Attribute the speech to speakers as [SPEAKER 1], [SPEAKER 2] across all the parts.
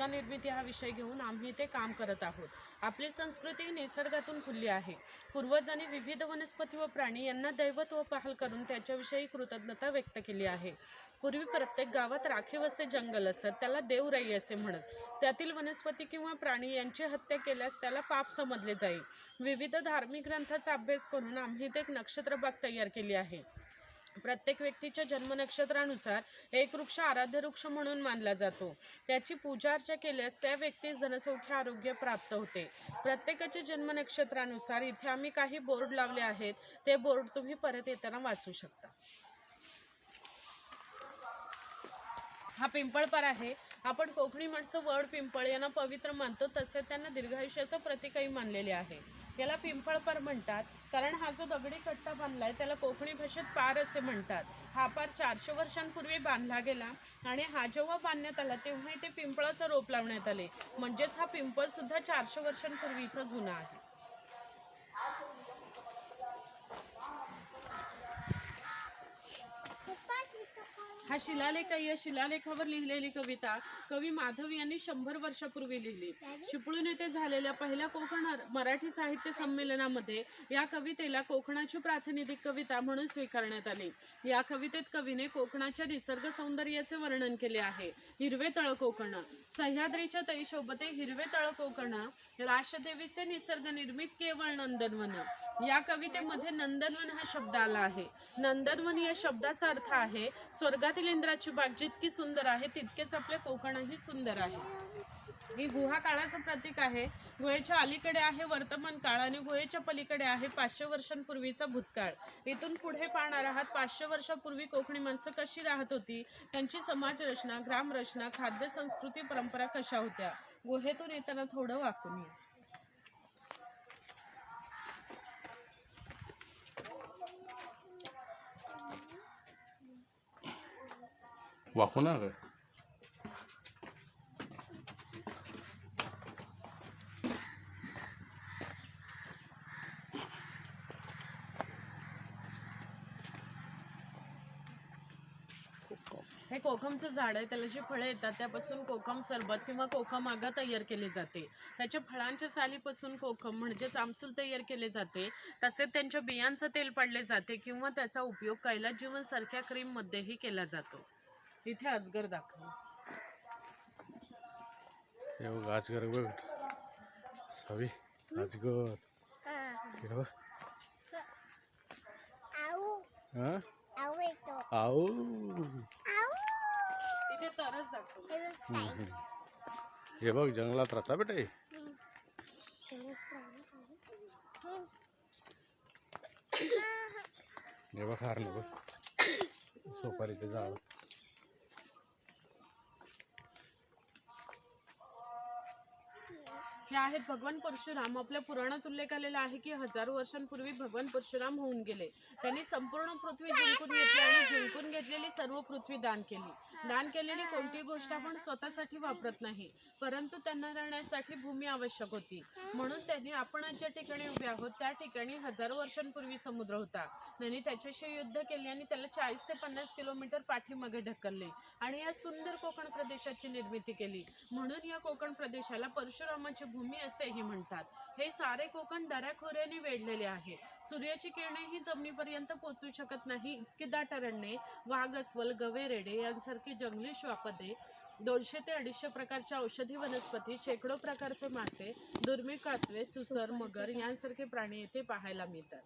[SPEAKER 1] रोजगार निर्मिती हा विषय घेऊन आम्ही ते काम करत आहोत. आपली संस्कृती ही निसर्गातून खुलली आहे. पूर्वजांनी विविध वनस्पती व प्राणी यांना दैवत व पहाल करून त्याच्याविषयी कृतज्ञता व्यक्त केली आहे. पूर्वी प्रत्येक गावात राखीव असे जंगल असत त्याला देवराई असे म्हणत. त्यातील वनस्पती किंवा प्राणी यांची हत्या केल्यास त्याला पाप समजले जाईल विविध धार्मिक ग्रंथाचा अभ्यास करून आम्ही ते एक नक्षत्रबाग तयार केली आहे. प्रत्येक व्यक्तीच्या जन्म नक्षत्रानुसार एक वृक्ष आराध्य वृक्ष म्हणून मानला जातो. त्याची पूजा अर्चा केल्यास त्या व्यक्तीस धनसौख्य आरोग्य प्राप्त होते. प्रत्येकाच्या जन्म नक्षत्रानुसार इथे आम्ही काही बोर्ड लावले आहेत. ते बोर्ड तुम्ही परत येताना वाचू शकता. हा पिंपळपर आहे. आपण कोकणी माणसं वड पिंपळ यांना पवित्र मानतो. तसे त्यांना दीर्घायुष्याचं प्रतीकही मानलेले आहे. याला पिंपळपर म्हणतात. कारण हा जो दगडी कट्टा बांधलाय त्याला कोकणी भाषेत पार असे म्हणतात. हा पार चारशे वर्षांपूर्वी बांधला गेला आणि हा जेव्हा बांधण्यात आला तेव्हा इथे पिंपळाचं रोप लावण्यात आले. म्हणजेच हा पिंपळ सुद्धा चारशे वर्षांपूर्वीचा जुना आहे. हा शिलालेख या शिलालेखावर लिहिलेली कविता कवी माधव यांनी शंभर वर्षापूर्वी लिहिली. चिपळूण येथे झालेल्या पहिल्या कोकण मराठी साहित्य संमेलनामध्ये या कवितेला कोकणाची प्रातिनिधिक कविता म्हणून स्वीकारण्यात आली. या कवितेत कवीने कोकणाच्या निसर्ग सौंदर्याचे वर्णन केले आहे. हिरवे तळ कोकण. सह्याद्रीच्या तैशोबते हिरवे तळ कोकण राष्ट्रदेवीचे निसर्ग निर्मित केवळ नंदनवन. या कवितेमध्ये नंदनवन हा शब्द आला आहे. नंदनवन या शब्दाचा अर्थ आहे स्वर्गातील इंद्राची बाग जितकी सुंदर आहे तितकेच आपले कोकणही सुंदर आहे. ही गुहा काळाचं प्रतीक आहे. गुहेच्या अलीकडे आहे वर्तमान काळ आणि गुहेच्या पलीकडे आहे पाचशे वर्षांपूर्वीचा भूतकाळ. इथून पुढे पाहणार आहात पाचशे वर्षापूर्वी कोकणी माणसं कशी राहत होती? त्यांची समाज रचना ग्रामरचना खाद्य संस्कृती परंपरा कशा होत्या? गुहेतून येताना थोडं वाकून या.
[SPEAKER 2] वाकू ना
[SPEAKER 1] कोकमचं झाड आहे त्याला जी फळं येतात त्यापासून कोकम सरबत किंवा कोकम आगा तयार केली जाते. त्याच्या फळांच्या सालीपासून कोकम म्हणजेच आमसूल तयार केले जाते. तसेच त्यांच्या बियांचं तेल पाडले जाते किंवा त्याचा उपयोग कैलास जीवन सारख्या क्रीम मध्येही केला जातो. इथे अजगर दाखव.
[SPEAKER 2] हे बघ सावी बघ. हा? आऊ.
[SPEAKER 1] तरच दाखव.
[SPEAKER 2] हे बघ जंगलात राहता बेटा हे. हे बघ हारलं बघ सोपारीचं झाड.
[SPEAKER 1] हे आहेत भगवान परशुराम. आपल्या पुराणात उल्लेख आलेला आहे की हजारो वर्षांपूर्वी भगवान परशुराम होऊन गेले. त्यांनी संपूर्ण पृथ्वी जिंकून घेतली आणि जिंकून घेतलेली सर्व पृथ्वी दान केली. दान केलेली कोणती गोष्ट आपण स्वतःसाठी वापरत नाही परंतु त्यांना राहण्यासाठी भूमी आवश्यक होती. म्हणून त्यांनी आपण ज्या ठिकाणी उभे आहोत त्या ठिकाणी हजारो वर्षांपूर्वी समुद्र होता. त्यांनी त्याच्याशी युद्ध केले आणि त्याला चाळीस ते पन्नास किलोमीटर पाठीमागे ढकलले आणि या सुंदर कोकण प्रदेशाची निर्मिती केली. म्हणून या कोकण प्रदेशाला परशुरामाची भूमी असेही म्हणतात. हे सारे कोकण दऱ्याखोऱ्याने वेढलेले आहे. सूर्याची किरणे ही जमिनीपर्यंत पोचू शकत नाही इतके दाट अरण्ये वाघ अस्वल गवे रेडे यांसारखी जंगली श्वापदे दोनशे ते अडीचशे प्रकारच्या औषधी वनस्पती शेकडो प्रकारचे मासे दुर्मिळ कासवे सुसर मगर यांसारखे प्राणी येथे पाहायला मिळतात.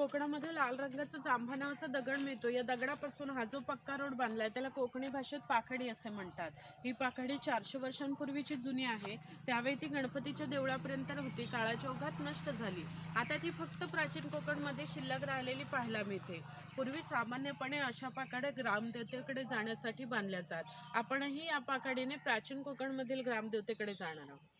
[SPEAKER 1] कोकणामध्ये लाल रंगाचं जांभा नावाचा दगड मिळतो. या दगडापासून हा जो पक्का रोड बांधलाय त्याला कोकणी भाषेत पाखडी असे म्हणतात. ही पाखडी चारशे वर्षांपूर्वीची जुनी आहे. त्यावेळी ती गणपतीच्या देवळापर्यंत होती काळाच्या ओघात नष्ट झाली. आता ती फक्त प्राचीन कोकणमध्ये शिल्लक राहिलेली पाहायला मिळते. पूर्वी सामान्यपणे अशा पाकड्या ग्रामदेवतेकडे जाण्यासाठी बांधल्या जात. आपणही या पाकडीने प्राचीन कोकणमधील ग्रामदेवतेकडे जाणार आहोत.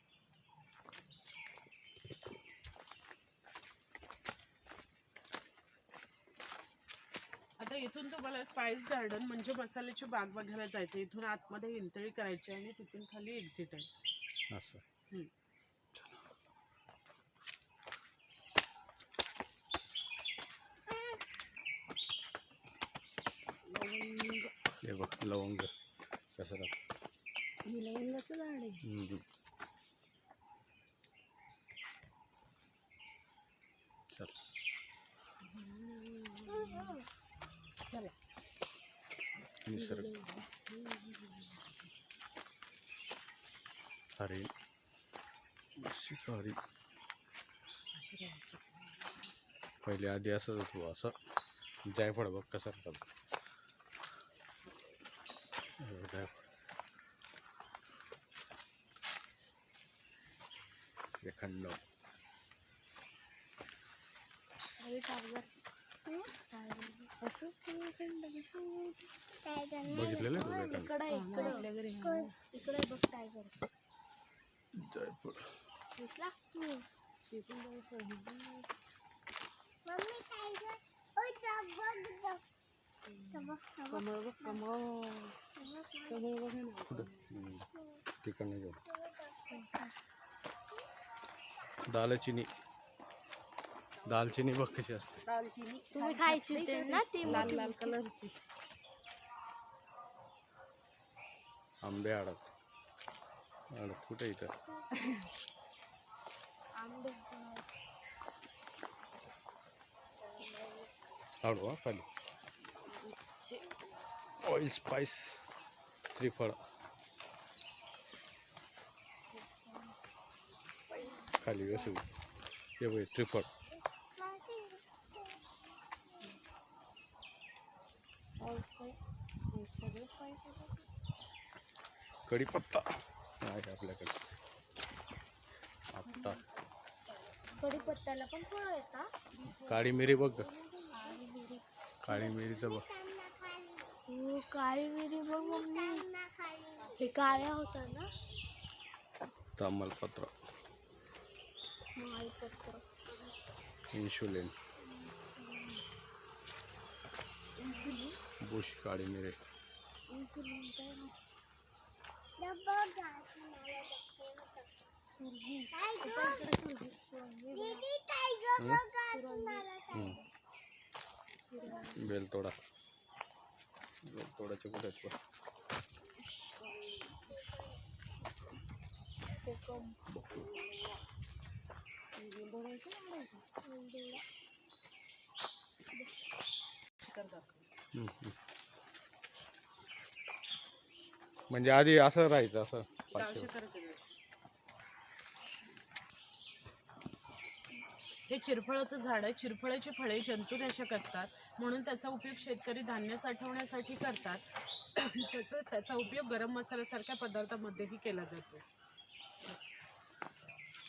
[SPEAKER 1] आता इथून तुम्हाला स्पाइस गार्डन म्हणजे मसाल्याची बाग बघायला जायचं. इथून आतमध्ये इंतळी करायची आणि तिथून खाली एक्झिट आहे.
[SPEAKER 2] लवंग लवंग कसं
[SPEAKER 1] लवंगाचं झाड आहे.
[SPEAKER 2] पहिले आधी असंच होतो असं. जायफळ बघ कसं जायफळ खंड बघितलेलं जायफळ
[SPEAKER 3] दिसला मम्मी टायगर ओय बघ बघ
[SPEAKER 1] कमळ बघ कमळ. कमळ बघ ना.
[SPEAKER 2] कुठं? हम्म. ठिकाणी जाऊ. दालचिनी दालचिनी बघ कशी असते.
[SPEAKER 1] दालचिनी
[SPEAKER 3] तुम्ही खायची होती ना ती
[SPEAKER 1] लाल लाल कलरची.
[SPEAKER 2] आंबे आडत. आडत कुठे इथं?
[SPEAKER 3] आंबे.
[SPEAKER 2] हा खाली ऑइल स्पाइस त्रिफळ खाली असू हे बघ त्रिफळ कढीपत्ता आहे आपल्याकडे आपटा
[SPEAKER 3] कढीपत्त्याला पण फळ येतात
[SPEAKER 2] काळी मिरी बघ. काळी मिरीचं बघ.
[SPEAKER 3] हो काळी मिरी बघ मम्मी. हे काळ्या होता ना?
[SPEAKER 2] तामलपत्र.
[SPEAKER 3] मालपत्र.
[SPEAKER 2] इन्शुलिन. बुश काळी मिरी.
[SPEAKER 3] इन्सुलिन काय
[SPEAKER 2] हम्म. बेलतोडा बेलतोडाचे कुठे म्हणजे आधी असं राहायचं असं
[SPEAKER 1] हे चिरफळाचं झाड आहे. चिरफळाचे फळे जंतुनाशक असतात. म्हणून त्याचा उपयोग शेतकरी धान्य साठवण्यासाठी करतात. तसंच त्याचा उपयोग गरम मसाल्यासारख्या पदार्थामध्येही केला जातो.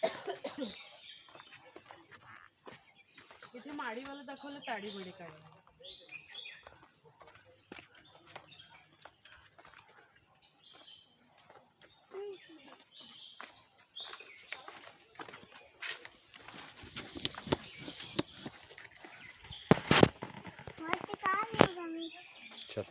[SPEAKER 1] इथे माडीवाला दाखवलं ताडी काढलं काय
[SPEAKER 2] चल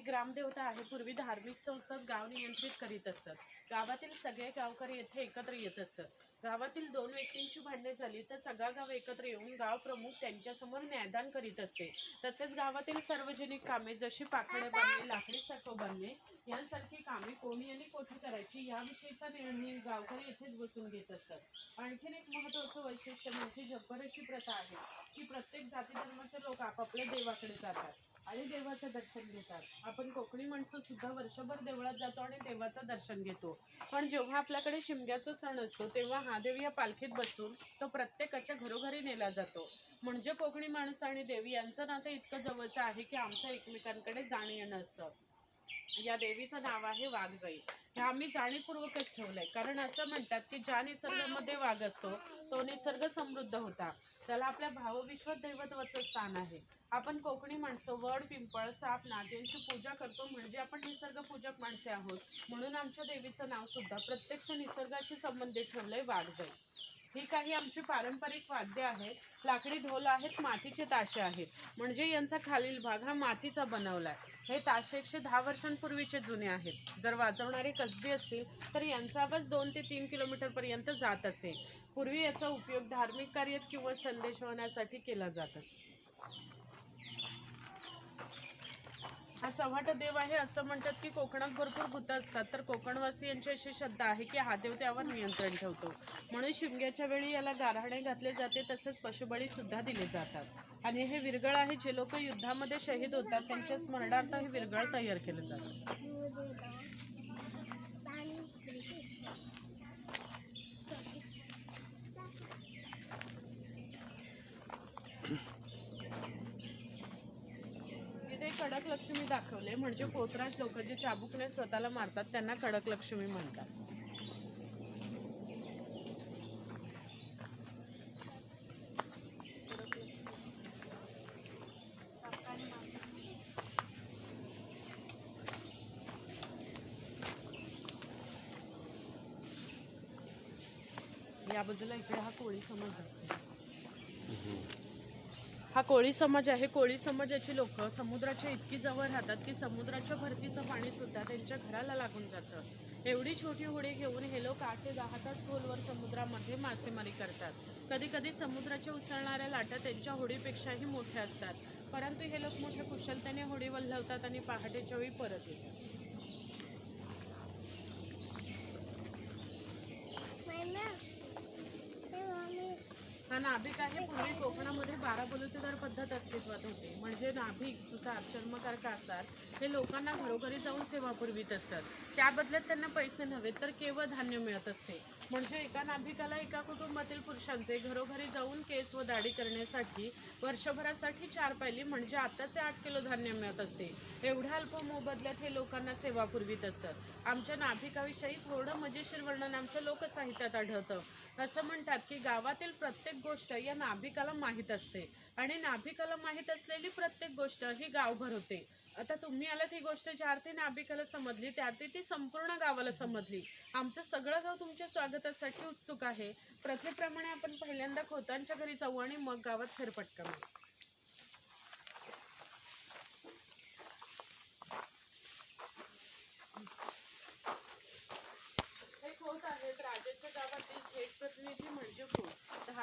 [SPEAKER 1] ही ग्रामदेवता आहे पूर्वी धार्मिक संस्थाच गाव नियंत्रित करीत असत. गावातील सगळे गावकरी येथे एकत्र येत असत. गावातील दोन व्यक्तींची भांडणे झाली तर सगळा गाव एकत्र येऊन गाव प्रमुख त्यांच्यासमोर न्यायदान करीत असते. तसेच गावातील सार्वजनिक कामे जशी पाकडे बांधणे लाकडी सखो बांधणे यांसारखी कामे कोणी आणि कोठे करायची याविषयीचा निर्णय गावकरी येथेच बसून घेत असतात आणखीन एक महत्वाचं वैशिष्ट्य म्हणजे जगभर अशी प्रथा आहे की प्रत्येक जाती धर्माचे लोक आपापल्या देवाकडे जातात. आणि देवाचं दर्शन घेतात. आपण कोकणी माणसं सुद्धा वर्षभर देवळात जातो आणि देवाचं दर्शन घेतो. पण जेव्हा आपल्याकडे शिमग्याचा सण असतो तेव्हा हा देव या पालखीत बसून तो प्रत्येकाच्या घरोघरी नेला जातो. म्हणजे कोकणी माणूस आणि देवी यांचं नातं इतकं जवळचं आहे की आमचं एकमेकांकडे जाणं येणं असतं. या देवीचं नाव आहे वाघजाई हे आम्ही जाणीवपूर्वकच ठेवलंय. कारण असं म्हणतात की ज्या निसर्गामध्ये वाघ असतो तो निसर्ग समृद्ध होता. त्याला आपल्या भावविश्व दैवत्वाचं स्थान आहे. आपण कोकणी माणसं वड पिंपळ साप नाग यांची पूजा करतो म्हणजे आपण निसर्ग पूजक माणसे आहोत. म्हणून आमच्या देवीचं नाव सुद्धा प्रत्यक्ष निसर्गाशी संबंधित ठेवलंय वाघजाई ही काही आमची पारंपरिक वाद्य आहेत. लाकडी ढोल आहेत मातीचे ताशे आहेत. म्हणजे यांचा खालील भाग हा मातीचा बनवलाय. हे ताशे एकशे दहा वर्षांपूर्वीचे जुने आहेत. जर वाजवणारे कसबी असतील तर यांचा आवाज दोन ते तीन किलोमीटर पर्यंत जात असे. पूर्वी याचा उपयोग धार्मिक कार्यात किंवा संदेश वाहण्यासाठी केला जात असे. हा चव्हाटा देव आहे असं म्हणतात की कोकणात भरपूर भूत असतात. तर कोकणवासियांची अशी श्रद्धा आहे की हा देव त्यावर नियंत्रण ठेवतो. म्हणून शिमग्याच्या वेळी याला गारहाणे घातले जाते तसेच पशुबळी सुद्धा दिले जातात. आणि हे विरगळ आहे जे लोक युद्धामध्ये शहीद होतात त्यांच्या स्मरणार्थ हे विरगळ तयार केलं जातं इथे कडक लक्ष्मी दाखवले म्हणजे पोतराज लोक जे चाबुकने स्वतःला मारतात त्यांना कडक लक्ष्मी म्हणतात. या बाजूला इकडे हा कोळी समाज हा कोळी समाज आहे. कोळी समाजाची लोक समुद्राच्या इतकी जवळ राहतात की समुद्राच्या भरतीचं पाणी सुद्धा त्यांच्या घराला लागून जातं. एवढी छोटी होडी घेऊन हे लोक आठ ते दहा तास खोलवर समुद्रामध्ये मासेमारी करतात. कधी कधी समुद्राच्या उसळणाऱ्या लाटा त्यांच्या होडीपेक्षाही मोठ्या असतात. परंतु हे लोक मोठ्या कुशलतेने होडी वल्हवतात आणि पहाटेच्या वेळी परत येतात. हा नाभिक आहे पूर्वी कोकणामध्ये बारा बलुतेदार पद्धत अस्तित्वात होती. नाभिक सुतार चर्मकार कासार हे लोकांना घरोघरी जाऊन सेवा पुरवीत असतात. त्या बदल्यात त्यांना पैसे नव्हे तर केवळ धान्य मिळत असते. म्हणजे एका नाभिकाला एका कुटुंबातील पुरुषांचे घरोघरी जाऊन केस व दाढी करण्यासाठी वर्षभरासाठी चार पायली म्हणजे आताचे आठ किलो धान्य मिळत असते. एवढ्या अल्प मोबदल्यात हे लोकांना सेवा पुरवीत असतात. आमच्या नाभिकाविषयी थोडं मजेशीर वर्णन आमच्या लोकसाहित्यात आढळतं. असं म्हणतात की गावातील प्रत्येक गोष्ट या नाभिकाला माहीत असते. आणि नाभिकाला माहीत असलेली प्रत्येक गोष्ट ही गावभर होते. आता तुम्ही आलात ही गोष्ट ज्या अर्थी नाभिकाला समजली त्या अर्थी ती संपूर्ण गावाला समजली. आमचं सगळं गाव तुमच्या स्वागतासाठी उत्सुक आहे. प्रथेप्रमाणे आपण पहिल्यांदा खोतांच्या घरी जाऊ आणि मग गावात फेरफटका खोत आहेत. राजाच्या गावातील थेट प्रतिनिधी म्हणजे खोत.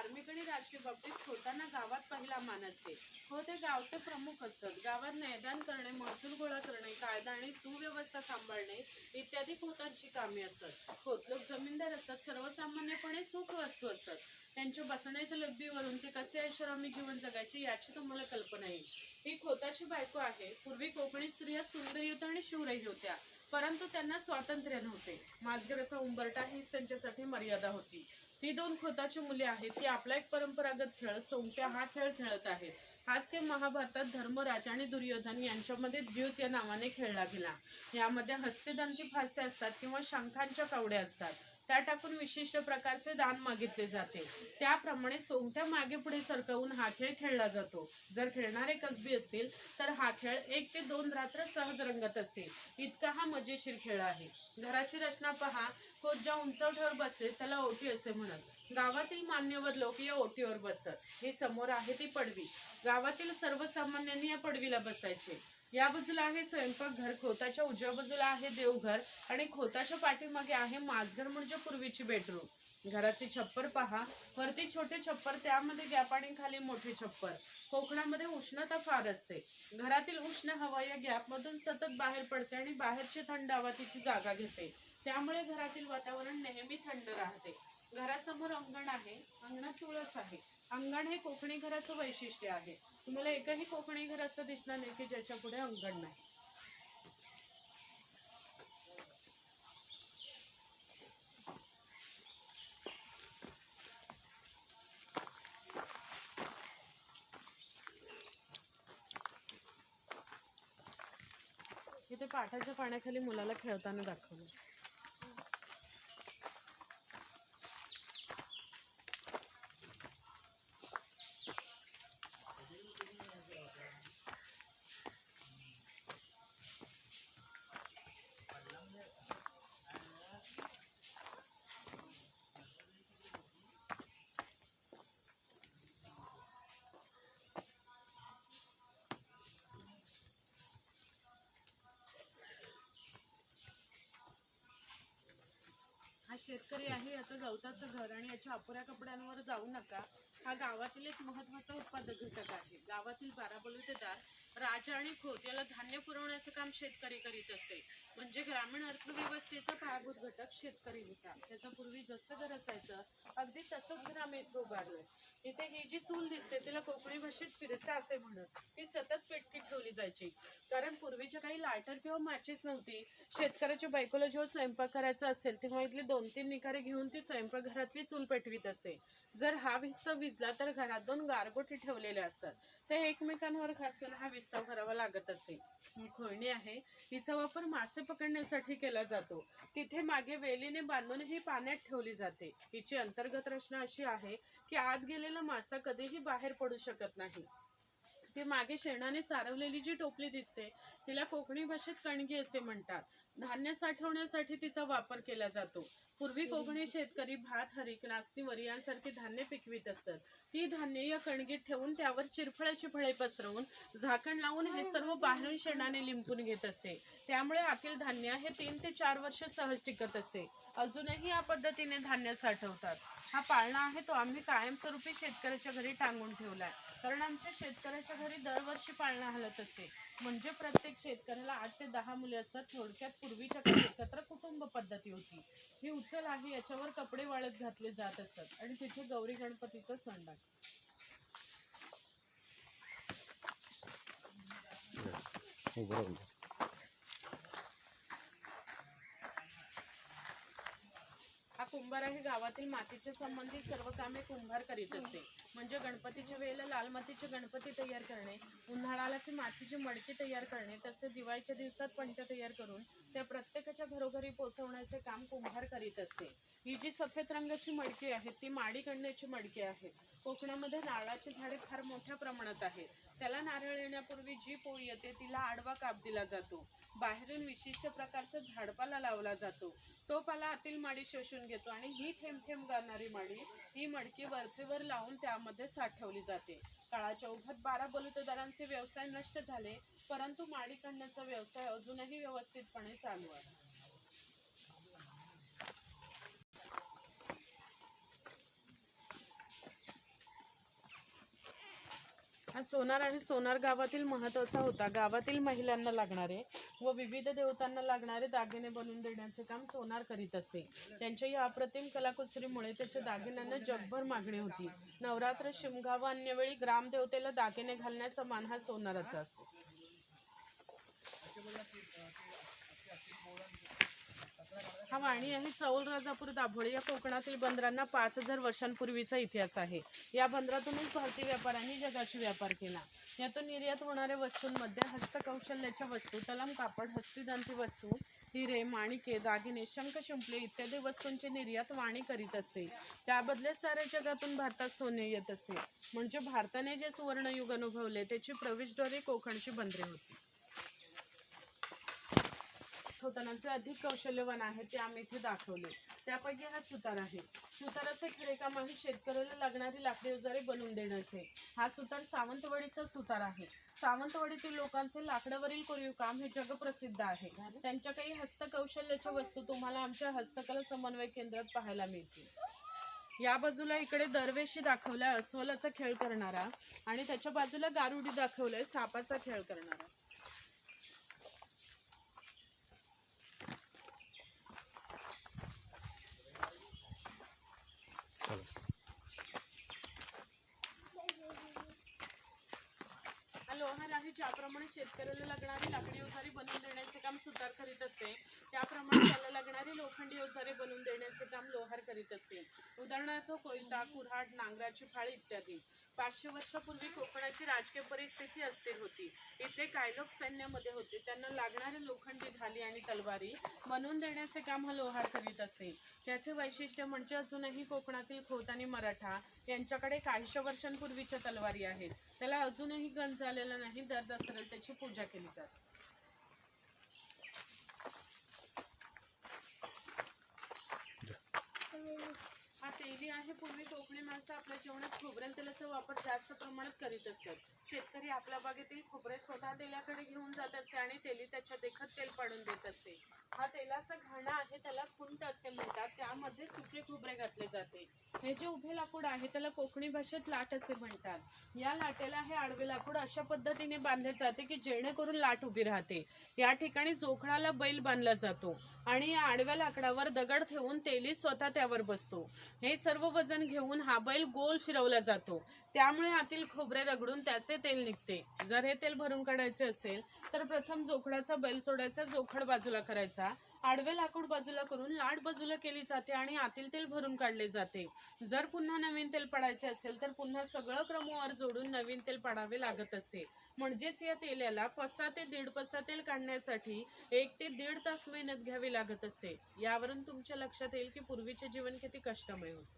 [SPEAKER 1] धार्मिक आणि राजकीय बाबतीत होताना गावात पहिला मान असते खोत हो, ते गावचे प्रमुख असतात गावात मैदान करणे महसूल गोळा करणे कायदा आणि सुव्यवस्था सांभाळणे इत्यादी खोतांची कामे असतात खोत हो, लोक जमीनदार असतात सर्वसामान्यपणे सुख वस्तू असतात त्यांच्या बसण्याच्या लगबीवरून ते कसे ऐश्वरामी जीवन जगायचे याची तुम्हाला कल्पना येईल. ही खोताची बायको आहे. पूर्वी कोकणी स्त्रिया सुंदरी होत्या आणि शूरही होत्या. परंतु त्यांना स्वातंत्र्य नव्हते. माझगराचा उंबरटा हीच त्यांच्यासाठी मर्यादा होती. ती दोन खोताची मुले आहेत. ती आपला एक परंपरागत खेळ सोंगट्या हा खेळ खेळत आहेत. हाच खेळ महाभारतात धर्मराज आणि दुर्योधन यांच्यामध्ये द्यूत या नावाने खेळला गेला. यामध्ये हस्तिदंती फासे असतात किंवा शंखांच्या कवड्या असतात. त्या टाकून विशिष्ट प्रकारचे दान मागितले जाते. त्याप्रमाणे सोंगट्या मागे पुढे सरकवून हा खेळ खेळला जातो. जर खेळणारे कसबी असतील तर हा खेळ एक ते दोन रात्र सहज रंगत असेल इतका हा मजेशीर खेळ आहे. घराची रचना पहा. खोत ज्या उंचवठ्यावर बसते त्याला ओटी असे म्हणत. गावातील मान्यवर लोक या ओटीवर बसत. हे समोर आहे ती पडवी. गावातील सर्वसामान्यांनी या पडवीला बसायचे. या बाजूला आहे स्वयंपाकघर खोताच्या उजव्या बाजूला आहे देवघर आणि खोताच्या पाठीमागे आहे माझघर म्हणजे पूर्वीची बेडरूम घराचे छप्पर पहा. वरती छोटे छप्पर त्यामध्ये गॅप आणि खाली मोठे छप्पर. कोकणामध्ये उष्णता फार असते. घरातील उष्ण हवा या गॅपमधून सतत बाहेर पडते आणि बाहेरची थंड हवा तिची जागा घेते. त्यामुळे घरातील वातावरण नेहमी थंड राहते. घरासमोर अंगण आहे. अंगणात तुळस आहे. अंगण हे कोकणी घराचं वैशिष्ट्य आहे. तुम्हाला एकही कोकणी घर असं दिसणार नाही की ज्याच्या पुढे अंगण नाही. इथे पाठाच्या पाण्याखाली मुलाला खेळताना दाखवलं. शेतकरी आहे याचं गवताचं घर आणि याच्या अपुऱ्या कपड्यांवर जाऊ नका. हा गावातील एक महत्त्वाचा उत्पादक घटक आहे. गावातील बाराबलुतेदार राजा आणि खोत याला धान्य पुरवण्याचं काम शेतकरी करीत असे. म्हणजे ग्रामीण अर्थव्यवस्थेचा पायाभूत घटक शेतकरी होता. त्याचं पूर्वी जसं घर असायचं अगदी तसंच ग्रामीण उभारलं उभारलंय. इथे ही जी चूल दिसते तिला कोकणी भाषेत फिरसा असे म्हणत ती सतत पेटकी ठेवली जायची. कारण पूर्वीच्या काही लायटर किंवा माचीस नव्हती. शेतकऱ्याच्या बायकोला जेव्हा स्वयंपाक करायचा असेल तेव्हा इथले दोन तीन निकारे घेऊन ती स्वयंपाकघरातली चूल पेटवीत असे. जर हा विस्तव विजला तर घरात दोन गारगोटी ठेवलेले असतात. ते एकमेकांवर घासून हा विस्तव करावा लागत असे. खोळणी आहे. तिचा वापर मासे पकडण्यासाठी केला जातो. तिथे मागे वेलीने बांधून ही पाण्यात ठेवली जाते. हिची अंतर्गत रचना अशी आहे की आत गेलेला मासा कधीही बाहेर पडू शकत नाही. ती मागे शेणाने सारवलेली जी टोपली दिसते तिला कोकणी भाषेत कणगी असे म्हणतात. धान्य साठवण्यासाठी तिचा वापर केला जातो. पूर्वी कोकणी शेतकरी भात हरिक नास्ती वरी यांसारखी धान्य पिकवीत असत. ती धान्य या कणगीत ठेवून त्यावर चिरफळाची फळे पसरवून झाकण लावून हे सर्व बाहेरून शेणाने लिंपून घेत असे. त्यामुळे आतील धान्य हे तीन ते चार वर्ष सहज टिकत असे. अजूनही या पद्धतीने धान्य साठवतात. हा पाळणा आहे तो आम्ही कायमस्वरूपी शेतकऱ्याच्या घरी टांगून ठेवलाय. कारण आमच्या शेतकऱ्याच्या घरी दरवर्षी पाळणा हलत असे. म्हणजे प्रत्येक शेतकऱ्याला आठ ते दहा मुले असतात. थोडक्यात पूर्वीच्या एकत्र कुटुंब पद्धती होती. ही उचल आहे याच्यावर कपडे वाळत घातले जात असत. आणि तिथे गौरी गणपतीचा सण लागतो.
[SPEAKER 2] जा.
[SPEAKER 1] हा कुंभार आहे गावातील मातीच्या संबंधित सर्व कामे कुंभार करीत असते म्हणजे गणपतीच्या वेळेला लाल मातीचे गणपती तयार करणे उन्हाळ्याला ती मातीची मडकी तयार करणे तसे दिवाळीच्या दिवसात पंट तयार करून त्या प्रत्येकाच्या घरोघरी पोहोचवण्याचे काम कुंभार करीत असते. ही जी सफेद रंगाची मडकी आहे ती माडी गणण्याची मडकी आहे. कोकणामध्ये नारळाची झाडे फार मोठ्या प्रमाणात आहेत. त्याला नारळ येण्यापूर्वी जी पोळी येते तिला आडवा काप दिला जातो. बाहेरून विशिष्ट प्रकारचा झाडपाला लावला जातो. तो पाला आतील माडी शोषून घेतो आणि ही थेंब थेंब गाणारी माडी ही मडकी वरचेवर लावून त्यामध्ये साठवली जाते. काळाच्या ओघात बारा बलुतेदारांचे व्यवसाय नष्ट झाले परंतु माडी काढण्याचा व्यवसाय अजूनही व्यवस्थितपणे चालू आहे. हा सोनार आणि सोनार गावातील महत्त्वाचा होता. गावातील महिलांना लागणारे व विविध देवतांना लागणारे दागिने बनवून देण्याचे काम सोनार करीत असे. त्यांच्या या अप्रतिम कलाकुसरीमुळे त्याच्या दागिन्यांना जगभर मागणी होती. नवरात्र शिमगा व ग्रामदेवतेला दागिने घालण्याचा मान हा सोनाराचा असे. हा वाणी आहे चौल राजापूर दाभोळी या कोकणातील बंदरांना पाच हजार वर्षांपूर्वीचा इतिहास आहे. या बंदरातूनच भारतीय व्यापाऱ्यांनी जगाशी व्यापार केला. यातून निर्यात होणाऱ्या वस्तूंमध्ये हस्तकौशल्याच्या वस्तू तलम कापड हस्तिदांती वस्तू हिरे माणिके दागिने शंख शिंपले इत्यादी वस्तूंची निर्यात वाणी करीत असे. त्याबदले साऱ्या जगातून भारतात सोने येत असे. म्हणजे भारताने जे सुवर्णयुग अनुभवले त्याची प्रवेशद्वारे कोकणची बंदरे होती. होतानाचे अधिक कौशल्यवान आहे ते आम्ही इथे दाखवले. त्यापैकी हा सुतार आहे. सुताराचे खरे काम आहे शेतकऱ्याला लागणारी लाकडी अवजारे बनवून देण्याचे. हा सुतार सावंतवाडीचा सुतार आहे. सावंतवाडीतील लोकांचे लाकडावरील कोरीव काम हे जगप्रसिद्ध आहे. त्यांच्या काही हस्तकौशल्याच्या वस्तू तुम्हाला आमच्या हस्तकला समन्वय केंद्रात पाहायला मिळतील. या बाजूला इकडे दरवेशी दाखवलाय अस्वलाचा खेळ करणारा आणि त्याच्या बाजूला गारुडी दाखवलाय सापाचा खेळ करणारा
[SPEAKER 2] चला
[SPEAKER 1] हा लोहार आहे ज्याप्रमाणे शेतकऱ्याला लागणारी लाकडी अवजारे बनवून देण्याचे काम सुतार करीत असते त्याप्रमाणे त्याला लागणारी लोखंडी औजारे बनवून देण्याचे काम लोहार करीत असते उदाहरणार्थ कोयता कुऱ्हाड नांगराची फाळी इत्यादी. पाचशे वर्षापूर्वी कोकणाची राजकीय परिस्थिती अस्थिर होती. इथले काही लोक सैन्यामध्ये होते. त्यांना लागणारे लोखंडी ढाली आणि तलवारी बनवून देण्याचे काम हा लोहार करीत असे. त्याचे वैशिष्ट्य म्हणजे अजूनही कोकणातील खोत आणि मराठा यांच्याकडे काहीशे वर्षांपूर्वीच्या तलवारी आहेत. त्याला अजूनही गंज आलेला नाही दर दसऱ्याला त्याची पूजा केली जाते. हा आहे पूर्वी कोकणी माणसं आपल्या जेवणात खोबरेल तेलाचा वापर जास्त प्रमाणात करीत असत. शेतकरी आपल्या बागेतील खोबरे स्वतः तेलाकडे घेऊन जात असे आणि तेली त्याच्या देखत तेल पाडून देत असे. हा तेलाचा घाणा आहे त्याला खुंट असे म्हणतात. त्यामध्ये सुके खोबरे घातले जाते. हे जे उभे लाकूड आहे त्याला कोकणी भाषेत लाट असे म्हणतात. या लाटेला हे आडवे लाकूड अशा पद्धतीने बांधले जाते की जेणेकरून लाट उभी राहते. या ठिकाणी जोखडाला बैल बांधला जातो आणि या आडव्या लाकडावर दगड ठेवून तेली स्वतः त्यावर बसतो. हे सर्व वजन घेऊन हा बैल गोल फिरवला जातो. त्यामुळे आतील खोबरे रगडून त्याचे तेल निघते. जर हे तेल भरून काढायचे असेल तर प्रथम जोखडाचा बैल सोडायचा जोखड बाजूला करायचा. आडवे लाकूड बाजूला करून लाट बाजूला केली जाते आणि आतील तेल भरून काढले जाते. जर पुन्हा नवीन तेल पडायचे असेल तर पुन्हा सगळं क्रमवार जोडून नवीन तेल पडावे लागत असे. म्हणजेच या तेलाला पसा ते दीड पसा तेल काढण्यासाठी एक ते दीड तास मेहनत घ्यावी लागत असे. यावरून तुमच्या लक्षात येईल की पूर्वीचे जीवन किती कष्टमय होते.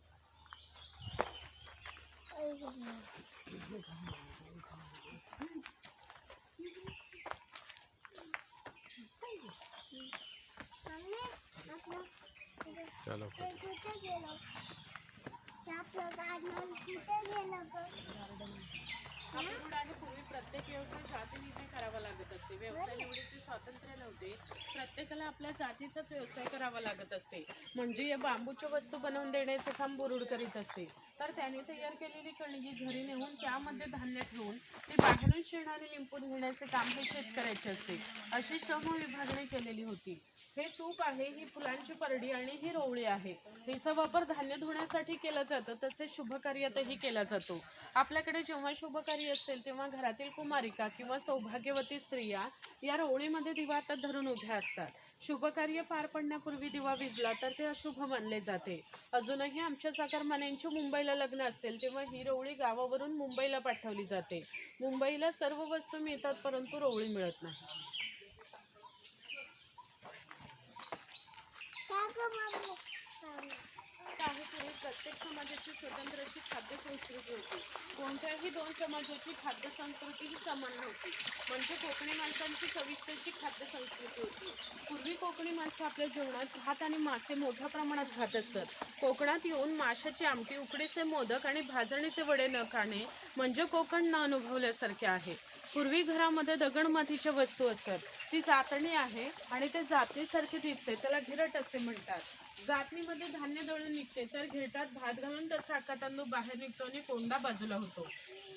[SPEAKER 2] चलो
[SPEAKER 1] पूर्वी प्रत्येक व्यवसाय जातीनिर्णय करावा लागत असे. व्यवसाय निवडीचे स्वातंत्र्य नव्हते. प्रत्येकाला आपल्या जातीचाच व्यवसाय करावा लागत असे. म्हणजे या बांबूच्या वस्तू बनवून देण्याचे काम बुरुड करीत असे. तर त्याने तयार केलेली कणगी घरी नेऊन त्यामध्ये धान्य ठेवून ती बाहेरून शेणाने लिंपून घेण्याचे काम हे शेतकऱ्याचे असे अशी श्रम विभागणी केलेली होती. हे सूप आहे ही फुलांची परडी आणि ही रोवळी आहे. हिचा वापर धान्य धुण्यासाठी केला जातो तसेच शुभकार्यातही केला जातो. आपल्याकडे जेव्हा शुभ कार्य असेल तेव्हा घरातील कुमारिका किंवा सौभाग्यवती स्त्रिया या रोवळीमध्ये दिवा धरून उभ्या असतात. शुभ कार्य पार पडण्यापूर्वी दिवा विजला तर ते अशुभ मानले जाते. अजूनही आमच्या चाकरमान्यांची मुंबईला लग्न असेल तेव्हा ही रोवळी गावावरून मुंबईला पाठवली जाते. मुंबईला सर्व वस्तू मिळतात परंतु रोवळी मिळत नाही. काही पूर्वी प्रत्येक समाजाची स्वतंत्र अशी खाद्य संस्कृती होती. कोणत्याही दोन समाजाची खाद्य संस्कृती ही समान नव्हती. म्हणजे कोकणी माणसांची सविस्तरची खाद्य संस्कृती होती. पूर्वी कोकणी माणसं आपल्या जेवणात भात आणि मासे मोठ्या प्रमाणात खात असत. कोकणात येऊन माशाची आमटी उकडीचे मोदक आणि भाजणीचे वडे न खाणे म्हणजे कोकण न अनुभवल्यासारखे आहे. पूर्वी घरामध्ये दगडमातीच्या वस्तू असतात. ती जातणी आहे आणि ते जातीसारखे दिसते. त्याला घिरट असे म्हणतात. जातणीमध्ये धान्य दळून निघते तर घिरटात भात घालून त्याचा आका तांदूळ बाहेर निघतो आणि कोंडा बाजूला होतो.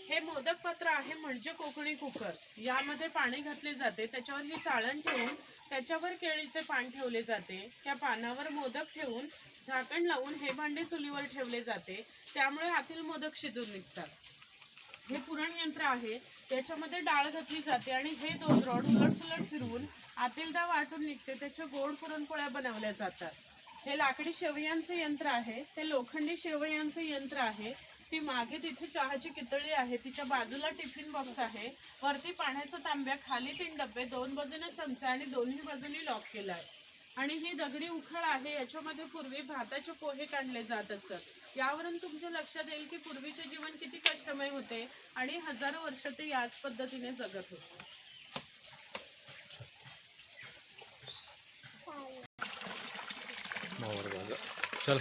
[SPEAKER 1] हे मोदक पात्र आहे म्हणजे कोकणी कुकर. यामध्ये पाणी घातले जाते. त्याच्यावर ही चाळण ठेवून त्याच्यावर केळीचे पान ठेवले जाते. त्या पानावर मोदक ठेवून झाकण लावून हे भांडे चुलीवर ठेवले जाते. त्यामुळे आतील मोदक शिजून निघतात. हे पुरण यंत्र आहे. त्याच्यामध्ये डाळ घातली जाते आणि हे दोन रॉड उलट सुलट फिरवून आतील वाटून निघते. त्याच्या गोड पुरणपोळ्या बनवल्या जातात. हे लाकडी शेवयांचं यंत्र आहे. ते लोखंडी शेवयांचं यंत्र आहे. ती मागे तिथे चहाची कितळी आहे. तिच्या बाजूला टिफिन बॉक्स आहे. वरती पाण्याचा तांब्या खाली तीन डबे दोन बाजूने चमचा आणि दोन्ही बाजूनी लॉक केला आहे. आणि ही दगडी उखळ आहे याच्यामध्ये पूर्वी भाताचे पोहे काढले जात असत. यावरून तुमच्या लक्षात येईल की पूर्वीचे जीवन किती कष्टमय होते आणि हजारो वर्ष ते याच पद्धतीने जगत होते.
[SPEAKER 2] चल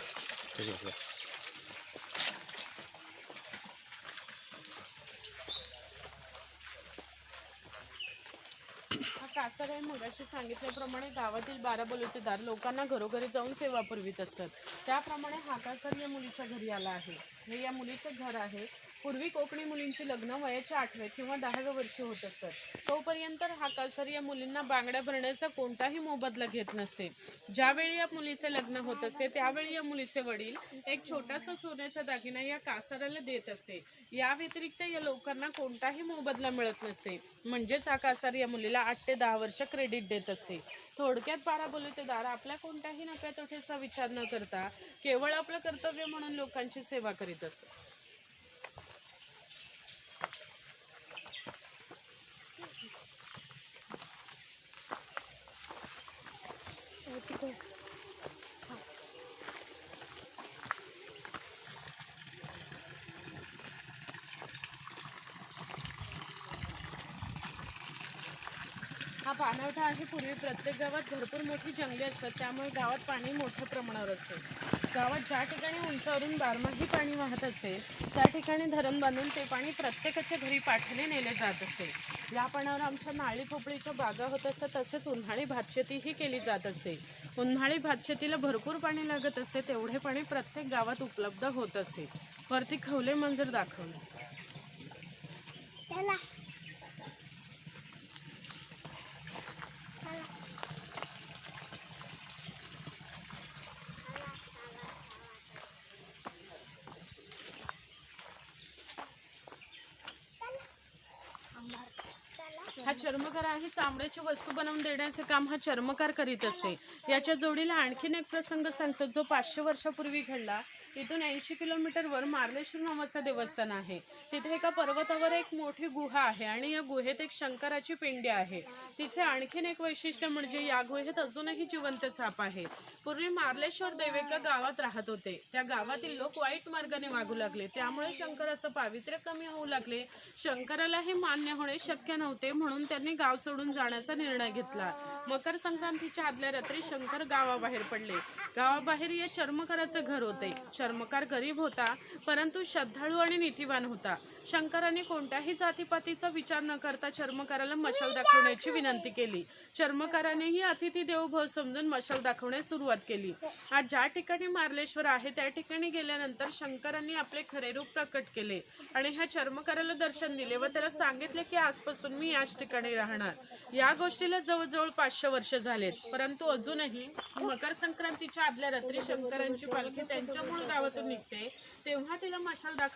[SPEAKER 2] आहे
[SPEAKER 1] मगाशी सांगितल्याप्रमाणे गावातील बारा बलुतेदार लोकांना घरोघरी जाऊन सेवा पुरवित असतात. त्याप्रमाणे हा कासार या मुलीच्या घरी आला आहे. हे या मुलीचं घर आहे. पूर्वी कोकणी मुलींची लग्न वयाच्या आठव्या किंवा दहाव्या वर्षी होत असत तोपर्यंत हा कासर या मुलींना बांगड्या भरण्याचा कोणताही मोबदला घेत नसे. ज्यावेळी या मुलीचे लग्न होत असे त्यावेळी या मुलीचे वडील एक छोटासा सोन्याचा दागिना या कासाराला देत असे. या व्यतिरिक्त या लोकांना कोणताही मोबदला मिळत नसे. म्हणजेच हा कासार या मुलीला आठ ते दहा वर्ष क्रेडिट देत असे. थोडक्यात बारा बलुतेदार आपल्या कोणत्याही नफ्या तोट्याचा विचार न करता केवळ आपलं कर्तव्य म्हणून लोकांची सेवा करीत असत हा हा पाणवठा आहे पूर्वी प्रत्येक गावात भरपूर मोठी जंगले असतात. त्यामुळे गावात पाणी मोठ्या प्रमाणावर असते. गावात ज्या ठिकाणी उंचावरून बारमाही पाणी वाहत असेल त्या ठिकाणी धरण बांधून ते पाणी प्रत्येकाच्या घरी पाठीने नेले जात असे या पाण्यावर आमच्या नाळी पोपळीच्या बागा होत असतात तसेच उन्हाळी भातशेतीही केली जात असे उन्हाळी भातशेतीला भरपूर पाणी लागत असे तेवढे पाणी प्रत्येक गावात उपलब्ध होत असे वरती खवले मंजर दाखवले
[SPEAKER 3] चला
[SPEAKER 1] हा चर्मकार आहे चामड्याची वस्तू बनवून देण्याचे काम हा चर्मकार करीत असे. याच्या जोडीला आणखीन एक प्रसंग सांगतो जो पाचशे वर्षापूर्वी घडला. इथून ऐंशी किलोमीटरवर मार्लेश्वर नावाचं देवस्थान आहे. तिथे एका पर्वतावर एक मोठी गुहा आहे आणि या गुहेत एक शंकराची पिंडी आहे. तिचे आणखीन एक वैशिष्ट्य म्हणजे या गुहेत अजूनही जिवंत साप आहे. पूर्वी मार्लेश्वर देव एका गावात राहत होते. त्या गावातील लोक वाईट मार्गाने वागू लागले. त्यामुळे शंकराचं पावित्र्य कमी होऊ लागले. शंकराला हे मान्य होणे शक्य नव्हते म्हणून त्यांनी गाव सोडून जाण्याचा निर्णय घेतला. मकर संक्रांतीच्या आदल्या रात्री शंकर गावाबाहेर पडले. गावाबाहेर या चर्मकराचं घर होते. चर्मकार गरीब होता परंतु श्रद्धाळू आणि नीतिवान होता. शंकराने कोणत्याही जातीपातीचा विचार न करता चर्मकाराला मशाल दाखवण्याची विनंती केली. चर्मकारानेही अतिथी देवभाव समजून मशाल दाखवण्यास सुरुवात केली. आज ज्या ठिकाणी मार्लेश्वर आहे त्या ठिकाणी गेल्यानंतर शंकरांनी आपले खरे रूप प्रकट केले आणि ह्या चर्मकाराला दर्शन दिले व त्याला सांगितले की आजपासून मी याच ठिकाणी राहणार. या गोष्टीला जवळजवळ पाचशे वर्ष झालेत. परंतु अजूनही मकर संक्रांतीच्या आदल्या रात्री शंकरांची पालखी त्यांच्या मूळ गावातून निघते तेव्हा तिला मशाल दाखव